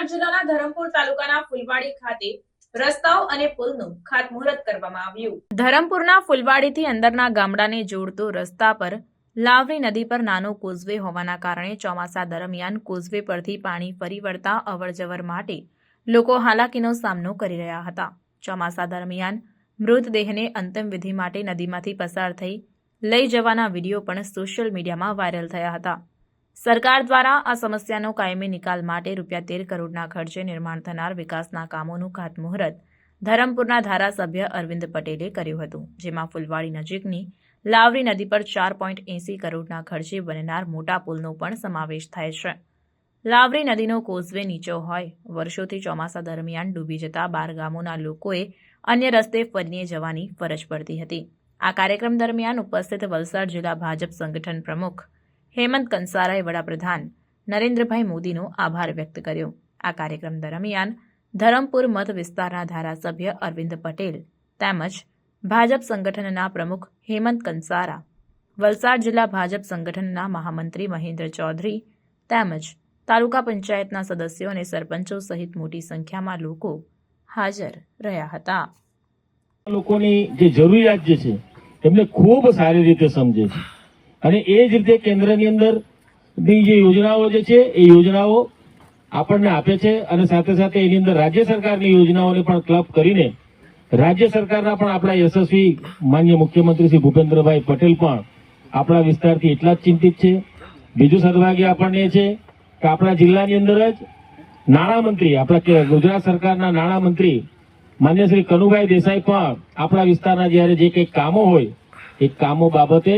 વલસાડ જિલ્લાના ધરમપુર તાલુકાના ફુલવાડી ખાતે રસ્તાઓ અને પુલનું ખાતમુહૂર્ત કરવામાં આવ્યું. ધરમપુરના ફુલવાડીથી અંદરના ગામડાને જોડતો રસ્તા પર લાવરી નદી પર નાનો કોઝવે હોવાના કારણે ચોમાસા દરમિયાન કોઝવે પરથી પાણી ફરી વળતા અવરજવર માટે લોકો હાલાકીનો સામનો કરી રહ્યા હતા. ચોમાસા દરમિયાન મૃતદેહને અંતિમ વિધિ માટે નદીમાંથી પસાર થઈ લઈ જવાના વીડિયો પણ સોશિયલ મીડિયામાં વાયરલ થયા હતા. સરકાર દ્વારા આ સમસ્યાનો કાયમી નિકાલ માટે રૂપિયા તેર કરોડના ખર્ચે નિર્માણ થનાર વિકાસના કામોનું ખાતમુહૂર્ત ધરમપુરના ધારાસભ્ય અરવિંદ પટેલે કર્યું હતું, જેમાં ફુલવાડી નજીકની લાવરી નદી પર ચાર પોઈન્ટ એંસી કરોડના ખર્ચે બનનાર મોટા પુલનો પણ સમાવેશ થાય છે. લાવરી નદીનો કોઝવે નીચો હોય, વર્ષોથી ચોમાસા દરમિયાન ડૂબી જતા બાર ગામોના લોકોએ અન્ય રસ્તે ફરીને જવાની ફરજ પડતી હતી. આ કાર્યક્રમ દરમિયાન ઉપસ્થિત વલસાડ જિલ્લા ભાજપ સંગઠન પ્રમુખ હેમંત કંસારાએ વડાપ્રધાન નરેન્દ્રભાઈ મોદીનો આભાર વ્યક્ત કર્યો. આ કાર્યક્રમ દરમિયાન ધરમપુર મત વિસ્તારના ધારાસભ્ય અરવિંદ પટેલ તેમજ ભાજપ સંગઠનના પ્રમુખ હેમંત કંસારા, વલસાડ જિલ્લા ભાજપ સંગઠનના મહામંત્રી મહેન્દ્ર ચૌધરી તેમજ તાલુકા પંચાયતના સદસ્યો અને સરપંચો સહિત મોટી સંખ્યામાં લોકો હાજર રહ્યા હતા. લોકોની જે જરૂરિયાત જે છે એમને ખૂબ સારી રીતે સમજે છે. અને એ જ રીતે કેન્દ્રની અંદરની જે યોજનાઓ જે છે, એ યોજનાઓ આપણને આપે છે અને સાથે સાથે એની અંદર રાજ્ય સરકારની યોજનાઓને પણ ક્લબ કરીને રાજ્ય સરકારના પણ આપણા યશસ્વી માન્ય મુખ્યમંત્રી શ્રી ભૂપેન્દ્રભાઈ પટેલ પણ આપણા વિસ્તારથી એટલા જ ચિંતિત છે. બીજું સદભાગ્ય આપણને છે કે આપણા જિલ્લાની અંદર જ નાણામંત્રી આપણા ગુજરાત સરકારના નાણામંત્રી માન્ય શ્રી કનુભાઈ દેસાઈ પણ આપણા વિસ્તારના જ્યારે જે કંઈક કામો હોય, એ કામો બાબતે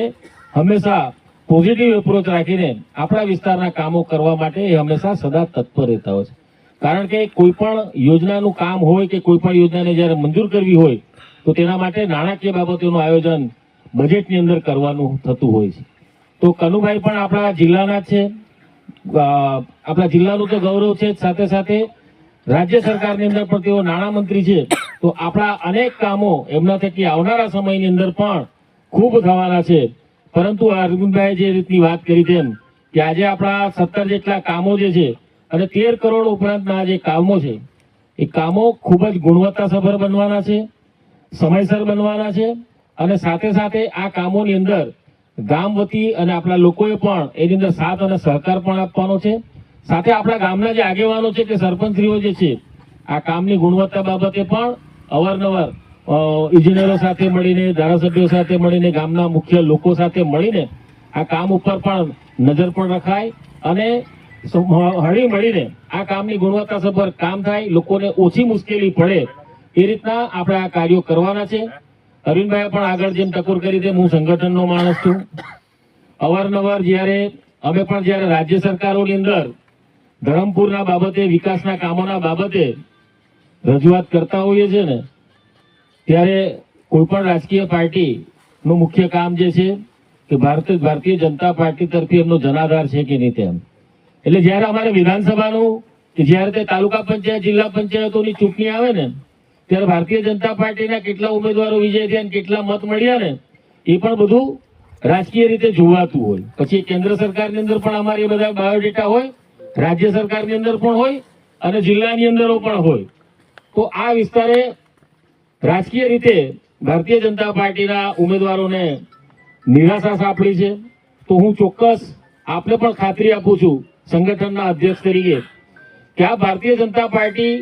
હંમેશા પોઝિટિવ એપ્રોચ રાખીને આપણા વિસ્તારના કામો કરવા માટે એ હંમેશા સદા તત્પર રહેતા હોય છે. કારણ કે કોઈ પણ યોજનાનું કામ હોય કે કોઈ પણ યોજનાને જ્યારે મંજૂર કરવી હોય, તો તેના માટે નાણાકીય બાબતોનું આયોજન બજેટની અંદર કરવાનું થતું હોય છે. તો કનુભાઈ પણ આપણા જિલ્લાના છે. આપણા જિલ્લાનું તો ગૌરવ છે સાથે સાથે રાજ્ય સરકારની અંદર પણ તેઓ નાણામંત્રી છે. તો આપણા અનેક કામો એમના થકી આવનારા સમયની અંદર પણ ખૂબ થવાના છે. પરંતુ અરવિંદભાઈ જે રીતની વાત કરી તેમ કે આજે આપણા સત્તર જેટલા કામો જે છે અને તેર કરોડ ઉપરાંતના જે કામો છે, એ કામો ખૂબ જ ગુણવત્તાસભર બનવાના છે, સમયસર બનવાના છે અને સાથે સાથે આ કામોની અંદર ગામ વતી અને આપણા લોકોએ પણ એની અંદર સાથ અને સહકાર પણ આપવાનો છે. સાથે આપણા ગામના જે આગેવાનો છે કે સરપંચશ્રીઓ જે છે, આ કામની ગુણવત્તા બાબતે પણ અવારનવાર ઇજનેરો સાથે મળીને, ધારાસભ્યો સાથે મળીને, ગામના મુખ્ય લોકો સાથે મળીને આ કામ ઉપર પણ નજર પણ રખાય અને હળી મળીને આ કામની ગુણવત્તા સભર કામ થાય, લોકોને ઓછી મુશ્કેલી પડે એ રીતના આપણે આ કાર્યો કરવાના છે. અરવિંદભાઈ પણ આગળ જેમ ટકોર કરી તેમ હું સંગઠનનો માણસ છું. અવારનવાર જ્યારે અમે પણ જ્યારે રાજ્ય સરકારોની અંદર ધરમપુરના બાબતે, વિકાસના કામોના બાબતે રજૂઆત કરતા હોઈએ છીએ ને ત્યારે કોઈ પણ રાજકીય પાર્ટીનું મુખ્ય કામ જે છે કે ભારતીય ભારતીય જનતા પાર્ટી તરફી એમનો જનાધાર છે કે નહીં તેમ. એટલે જ્યારે અમારે વિધાનસભાનું કે જ્યારે તે તાલુકા પંચાયત, જિલ્લા પંચાયતોની ચૂંટણી આવે ને, ત્યારે ભારતીય જનતા પાર્ટીના કેટલા ઉમેદવારો વિજય થયા કેટલા મત મળ્યા ને, એ પણ બધું રાજકીય રીતે જોવાતું હોય. પછી કેન્દ્ર સરકારની અંદર પણ અમારે બધા બાયોડેટા હોય, રાજ્ય સરકારની અંદર પણ હોય અને જિલ્લાની અંદરો પણ હોય. તો આ વિસ્તારે રાજકીય રીતે ભારતીય જનતા પાર્ટીના ઉમેદવારોને નિરાશા સાંપડી છે. તો હું ચોક્કસ આપને પણ ખાતરી આપું છું સંગઠનના અધ્યક્ષ તરીકે કે આ ભારતીય જનતા પાર્ટી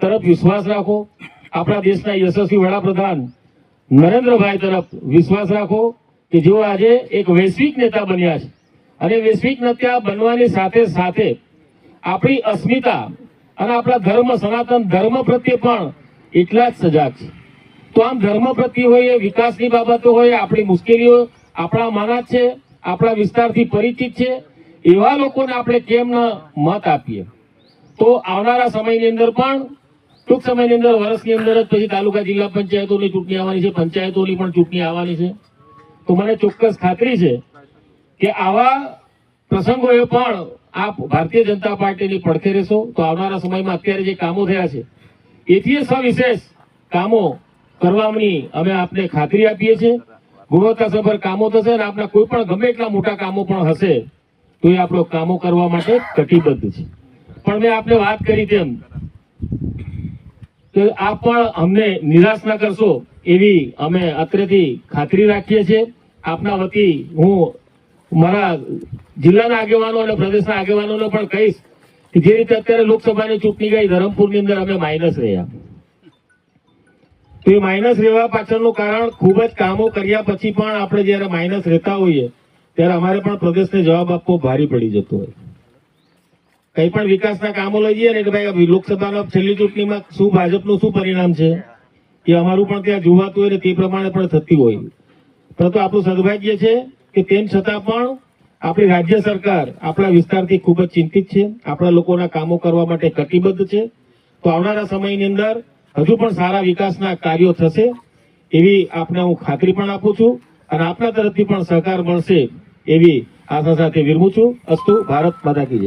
તરફ વિશ્વાસ રાખો. આપણા દેશના યશસ્વી વડાપ્રધાન નરેન્દ્રભાઈ તરફ વિશ્વાસ રાખો કે જેઓ આજે એક વૈશ્વિક નેતા બન્યા છે. અને વૈશ્વિક નેતા બનવાની સાથે સાથે આપણી અસ્મિતા અને આપણા ધર્મ, સનાતન ધર્મ પ્રત્યે પણ એટલા જ સજાગ છે. તો આમ ધર્મ પ્રત્યે હોય, વિકાસની બાબતો હોય, આપણી મુશ્કેલીઓ આપણા માના છે, આપણા વિસ્તારથી પરિચિત છે, એવા લોકોને આપણે કેમ ન મત આપીએ? તો આવનારા સમયની અંદર પણ, ટૂંક સમયની અંદર, વર્ષની અંદર જ પછી તાલુકા જિલ્લા પંચાયતોની ચૂંટણી આવવાની છે, પંચાયતોની પણ ચૂંટણી આવવાની છે. તો મને ચોક્કસ ખાતરી છે કે આવા પ્રસંગોએ પણ આપ ભારતીય જનતા પાર્ટીની પડખે રહેશો. તો આવનારા સમયમાં અત્યારે જે કામો થયા છે એથી સવિશેષ કામો કરવાની અમે આપને ખાતરી આપીએ છીએ. ગુણવત્તાસભર કામો થશે અને આપણા કોઈ પણ ગમે એટલા મોટા કામો પણ હશે, તો એ આપણો કામો કરવા માટે કટિબદ્ધ છે. પણ મેં આપને વાત કરી તેમ કે આપ પણ અમને નિરાશ ના કરશો એવી અમે અત્રેથી ખાતરી રાખીએ છીએ. આપના વતી હું મારા જિલ્લાના આગેવાનો અને પ્રદેશના આગેવાનોને પણ કહીશ જે રીતે અત્યારે લોકસભાની ચૂંટણી ગઈ, ધરમપુરની અંદર અમે માઇનસ રહ્યા. તો એ માઇનસ રહેવા પાછળનું કારણ ખૂબ જ કામો કર્યા પછી પણ આપણે જ્યારે માઇનસ રહેતા હોઈએ, ત્યારે અમારે પણ પ્રદેશને જવાબ આપવો ભારે પડી જતો હોય. કઈ પણ વિકાસના કામો લઈ જઈએ ને કે ભાઈ લોકસભાના છેલ્લી ચૂંટણીમાં શું ભાજપનું શું પરિણામ છે? એ અમારું પણ ત્યાં જોવાતું હોય ને તે પ્રમાણે પણ થતી હોય. પરંતુ આપણું સદભાગ્ય છે કે તેમ છતાં પણ આપણી રાજ્ય સરકાર આપણા વિસ્તારથી ખૂબ જ ચિંતિત છે. આપણા લોકોના કામો કરવા માટે કટિબદ્ધ છે. તો આવનારા સમયની અંદર હજુ પણ સારા વિકાસના કાર્યો થશે એવી આપને હું ખાતરી પણ આપું છું અને આપના તરફથી પણ સહકાર મળશે એવી આશા સાથે વિરમું છું. અસ્તુ ભારત માતા કી જય.